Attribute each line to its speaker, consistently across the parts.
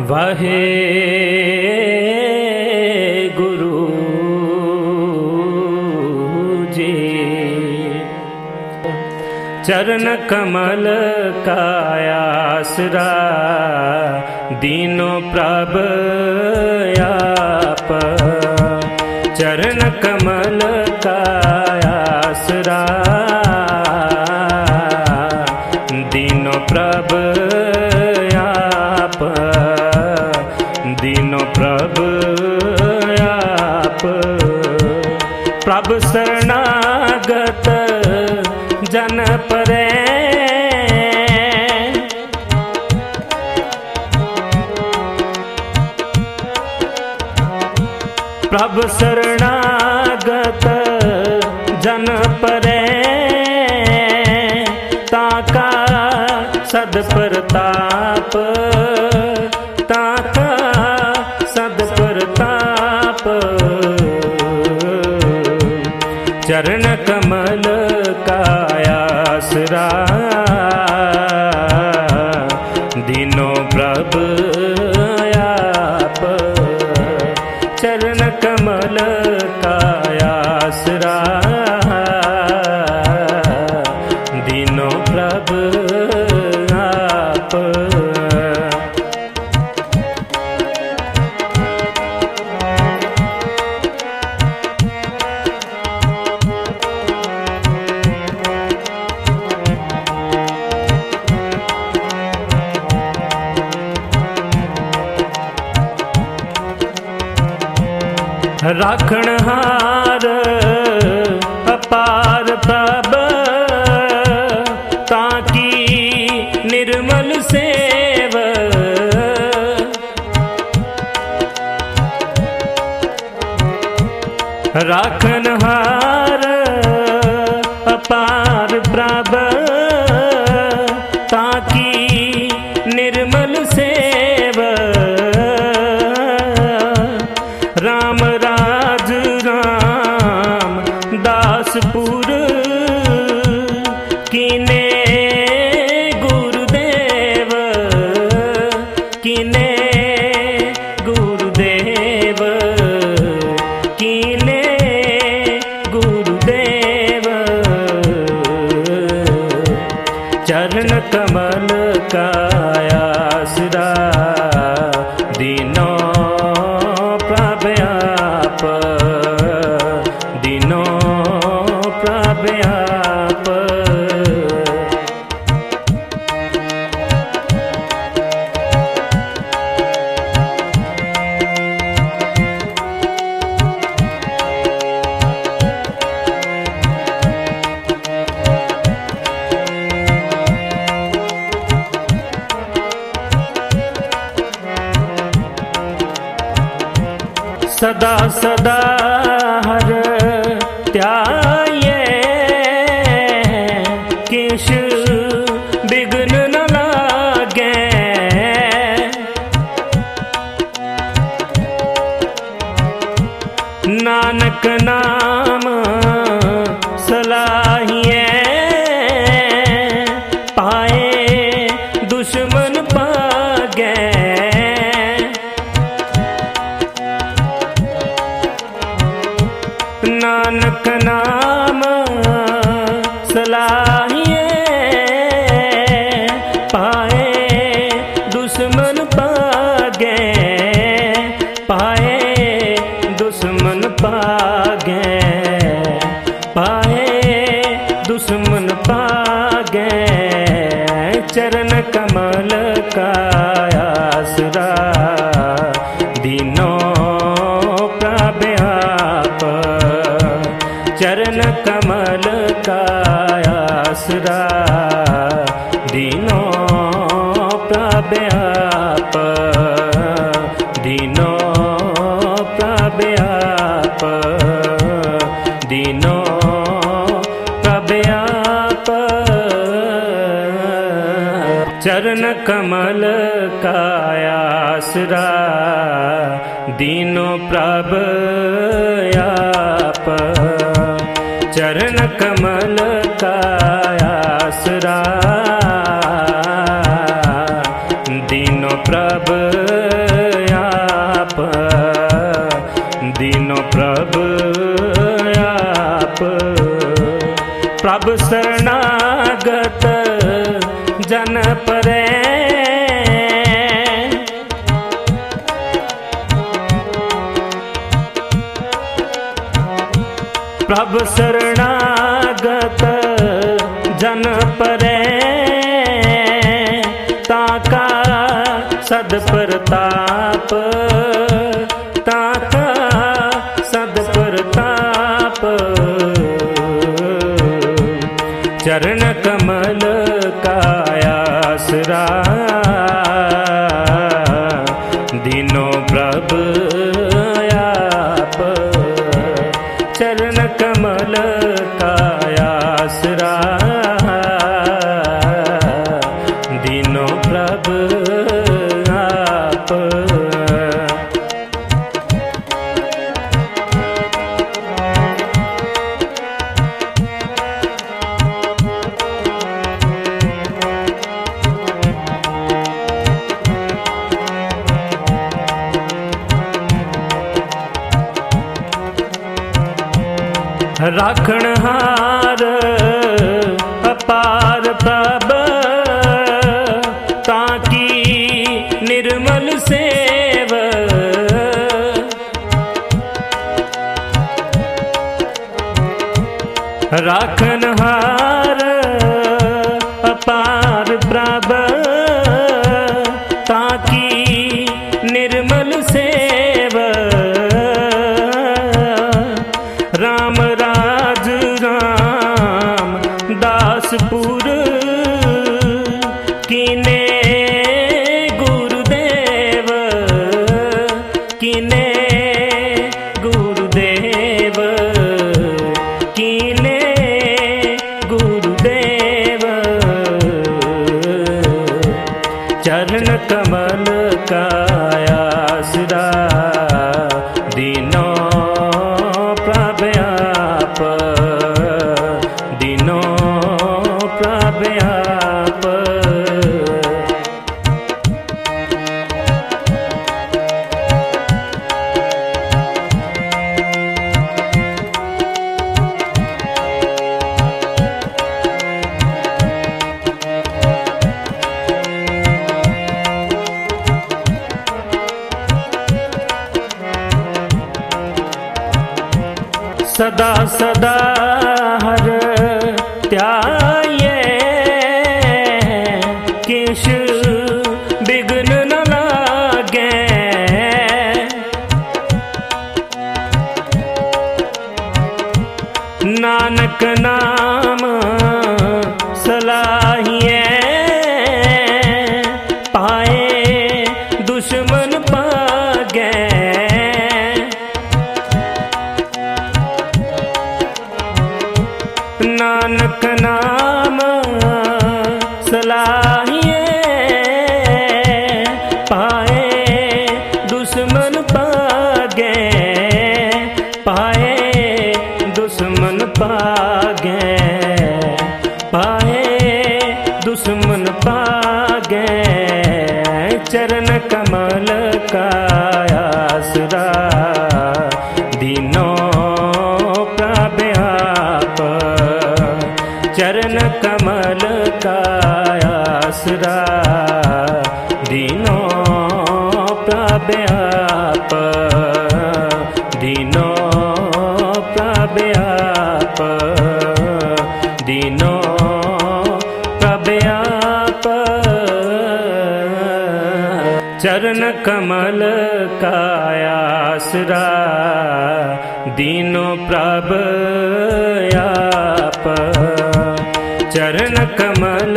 Speaker 1: ਵਹੇ ਗੁਰੂ ਜੀ। ਚਰਨ ਕਮਲ ਕਾ ਆਸਰਾ ਦੀਨੋ ਪ੍ਰਭ ਆਪ। ਚਰਨ ਕਮਲ ਪ੍ਰਭ ਸਰਣਾਗਤ ਜਨ ਪਰੇ ਤਾਂ ਕਾ ਸਦ 哥 রাবেয়া ਨਾਨਕ ਨਾਮ चरण कमल का आसरा दीनो प्रव्याप दीनो प्रव्याप दीनो प्रव्याप चरण कमल का आसरा दीनो प्रभ ಕಮಲ राख ਆਸਰਾ ਦੀਨੋ ਪ੍ਰਭ ਆਪ ਚਰਨ ਕਮਲ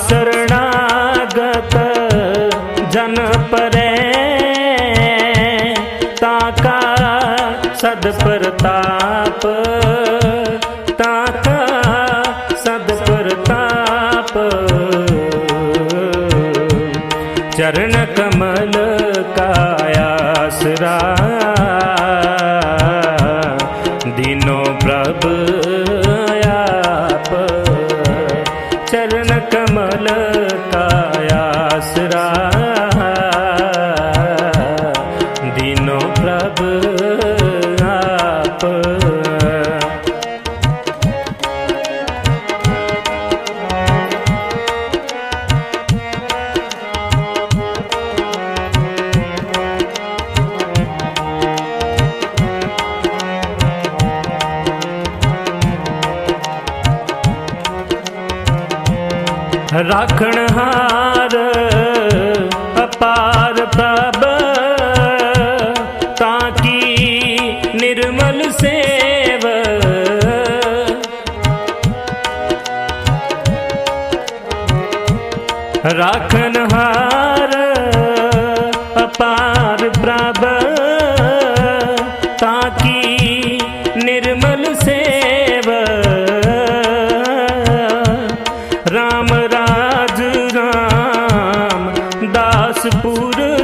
Speaker 1: ਸਰਣਾਗਤ ਜਨ ਪਰੇ ਤਾਂ ਕਾ ਸਦ ਰੱਖਣ ਹਾਂ। दासपुर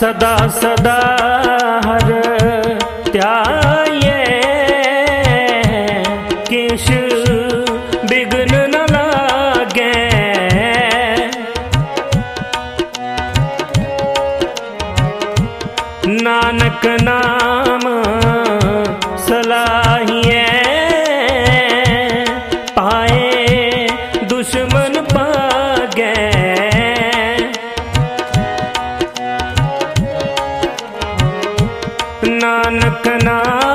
Speaker 1: ਸਦਾ ਸਦਾ नानक नाम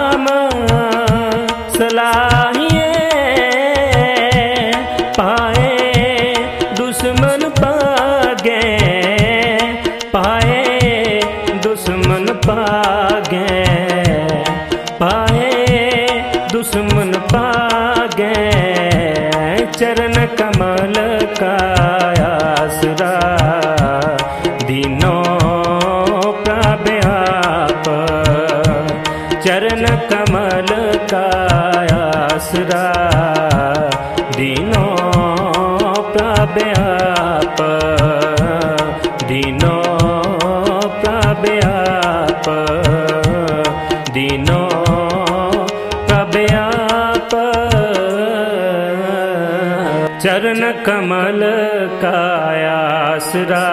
Speaker 1: ਦੀਨੋ ਪ੍ਰਭ ਆਪ ਦੀਨੋ ਪ੍ਰਭ ਆਪ ਚਰਨ ਕਮਲ ਕਾਇਆਸਰਾ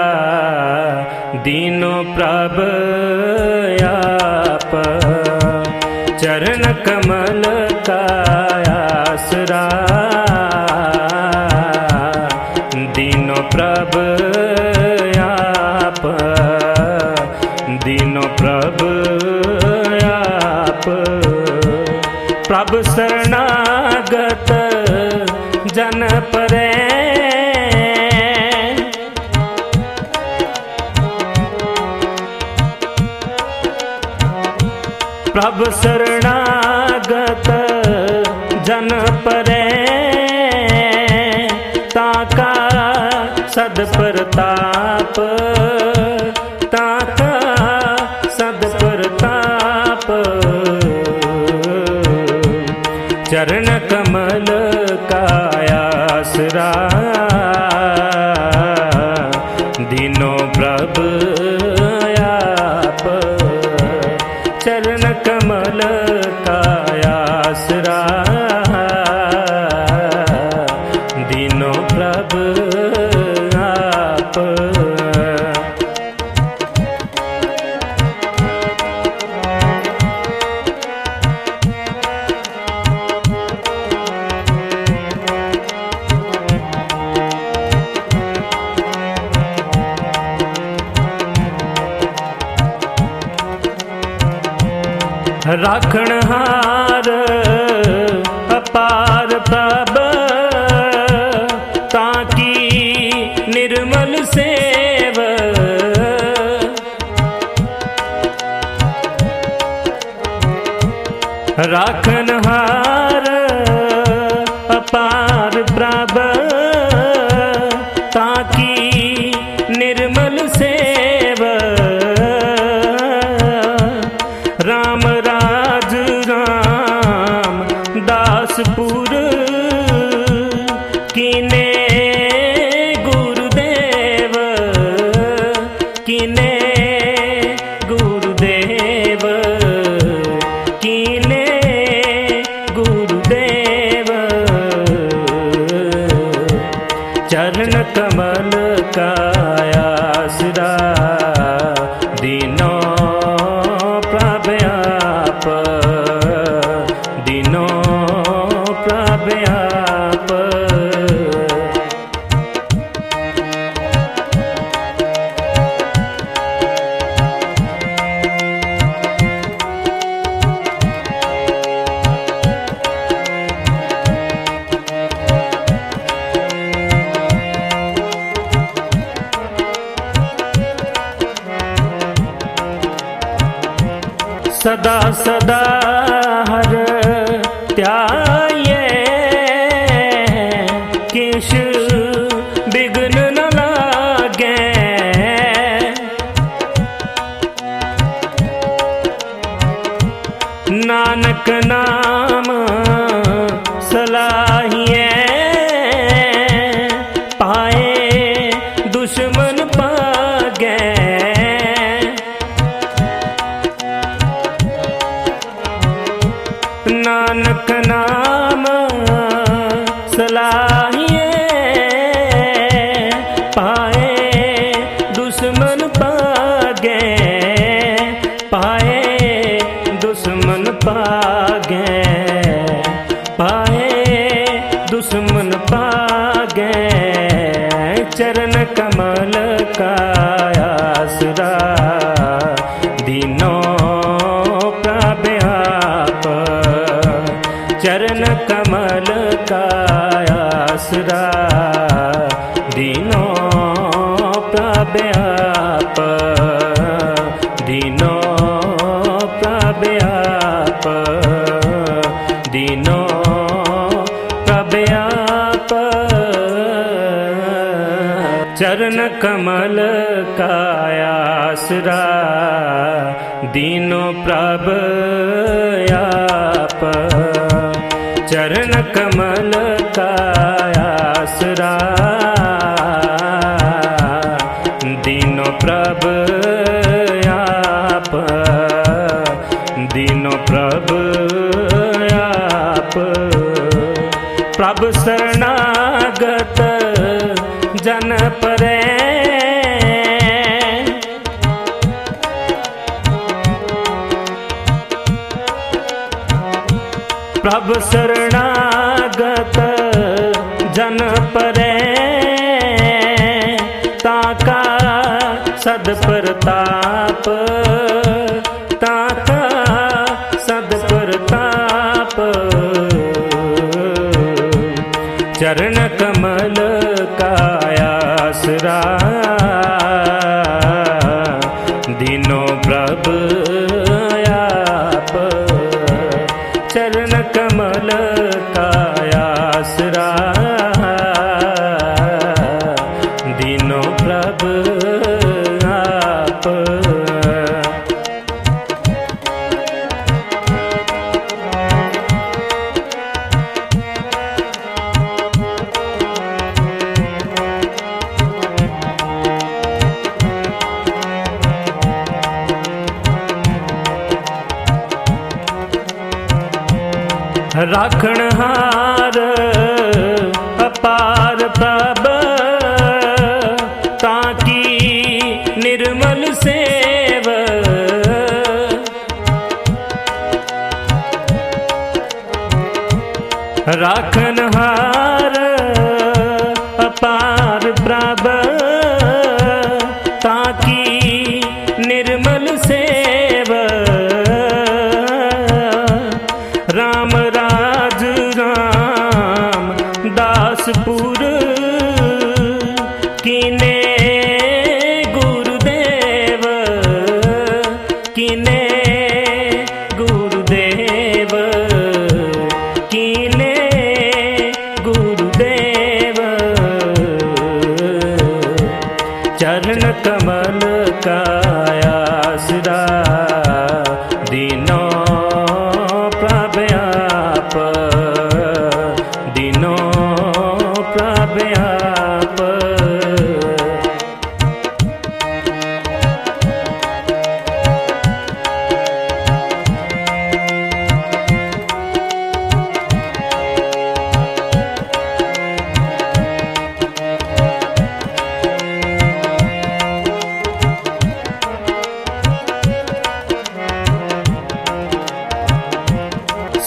Speaker 1: ਦੀਨੋ ਪ੍ਰਭ ਚਰਨ ਕਮਲ ਪ੍ਰਭ ਸਰਣਾਗਤ ਜਨ ਪਰੇ ਤਾ ਕਾ ਸਦ ਪ੍ਰਤਾਪ। Thank you. ਦੀਨੋ ਪ੍ਰਭ ਆਪ ਨਾਨਕ ਨਾਮ आसरा दीनो प्रभ ਕਾਇਆਸਰਾ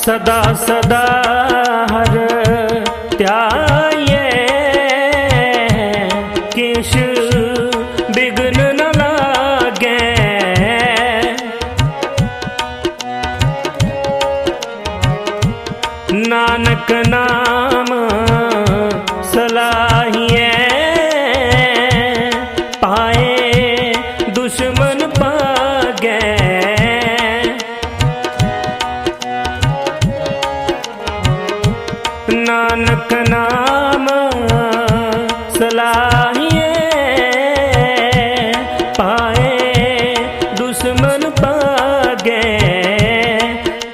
Speaker 1: ਸਦਾ ਸਦਾ ਹਰ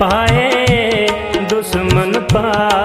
Speaker 1: ਪਾਏ ਦੁਸ਼ਮਨ ਪਾਗੈ